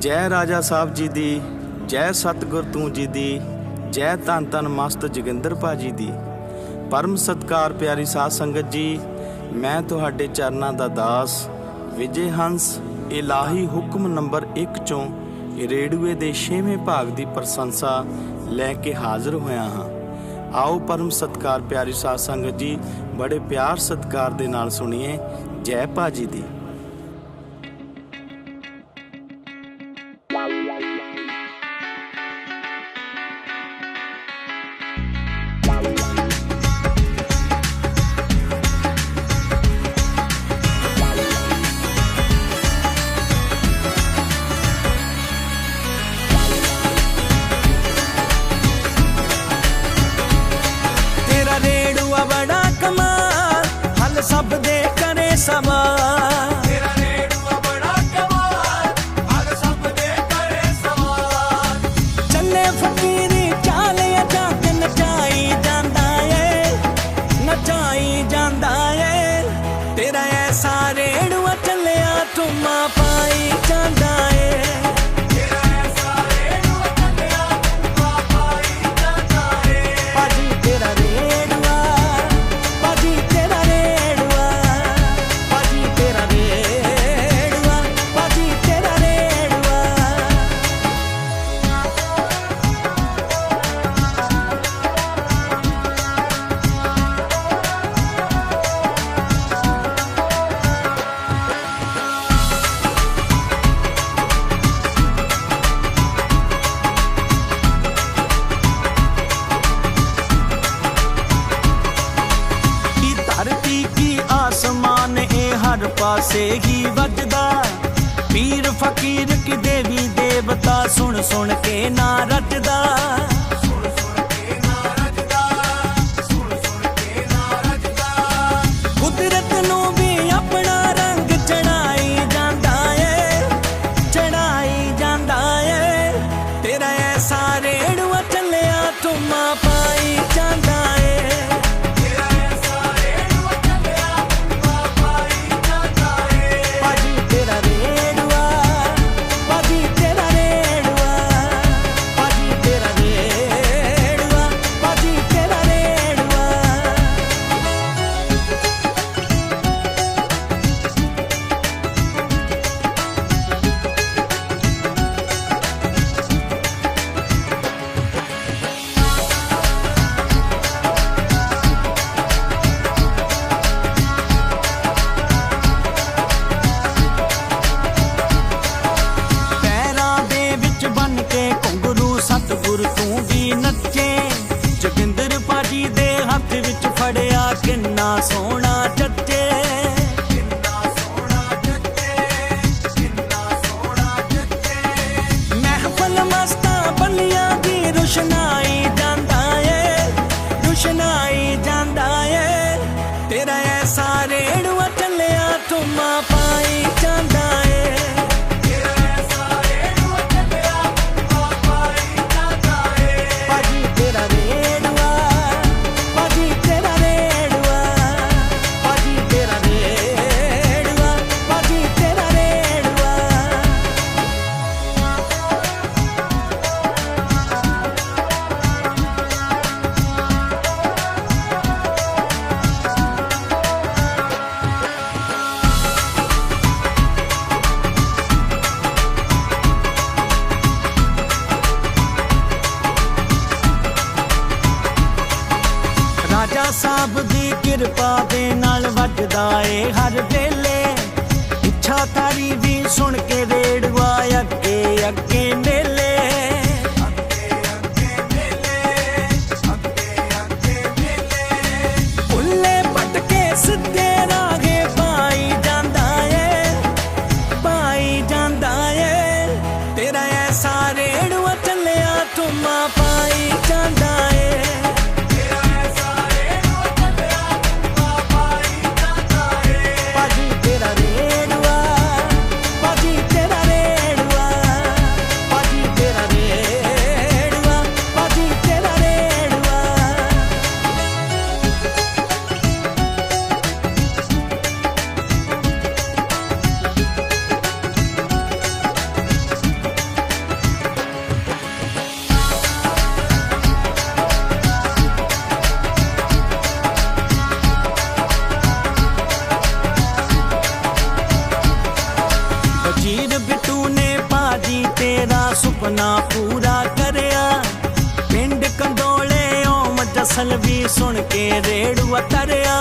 ਜੈ ਰਾਜਾ ਸਾਹਿਬ ਜੀ ਦੀ, ਜੈ ਸਤਿਗੁਰ ਤੂੰ ਜੀ ਦੀ, ਜੈ ਧੰਨ ਧੰਨ ਮਸਤ ਜੋਗਿੰਦਰ ਭਾਜੀ ਦੀ। ਪਰਮ ਸਤਕਾਰ ਪਿਆਰੀ ਸਾਧ ਸੰਗਤ ਜੀ, ਮੈਂ ਤੁਹਾਡੇ ਚਰਨਾਂ ਦਾ ਦਾਸ, ਵਿਜੇ ਹੰਸ, ਇਲਾਹੀ ਹੁਕਮ ਨੰਬਰ 1 ਚੋਂ ਰੇਡੂਏ ਦੇ 6ਵੇਂ ਭਾਗ ਦੀ ਪ੍ਰਸ਼ੰਸਾ ਲੈ ਕੇ ਹਾਜ਼ਰ ਹੋਇਆ ਹਾਂ। ਆਓ ਪਰਮ ਸਤਕਾਰ ਪਿਆਰੀ ਸਾਧ ਸੰਗਤ ਜੀ, ਬੜੇ ਪਿਆਰ ਸਤਕਾਰ ਦੇ ਨਾਲ ਸੁਣੀਏ ਜੈ ਭਾਜੀ ਦੀ। ਚੱਲੇ ਫਕੀਰੀ ਚਾਲਿਆ ਪਾਸੇ ਹੀ ਵੱਜਦਾ। ਪੀਰ ਫਕੀਰ ਕਿ ਦੇਵੀ ਦੇਵਤਾ ਸੁਣ ਸੁਣ ਕੇ ਨਾ ਰੱਜਦਾ ਰਾਜਾ ਦੀ ਕਿਰਪਾ ਦੇ ਨਾਲ ਵੱਜਦਾ ਏ ਹਰ ਵੇਲੇ। ਇੱਛਾ ਤਾਰੀ ਵੀ ਸੁਣ ਕੇ ਰੇੜਵਾ ਅੱਗੇ ਅੱਗੇ ਮੇਲੇ। ਉੱਲੇ ਪਟਕੇ ਸਿੱਧੇ ਰਾਗੇ ਪਾਈ ਜਾਂਦਾ ਏ, ਪਾਈ ਜਾਂਦਾ ਏ। ਤੇਰਾ ਐਸਾ ਰੇੜੂਆ ਚੱਲਿਆ ਤੁਮਾ ਪਾਈ ਜਾਂਦਾ ਮਸਲਵੀ ਸੁਣ ਕੇ ਰੇੜੂਆ ਤਰਿਆ।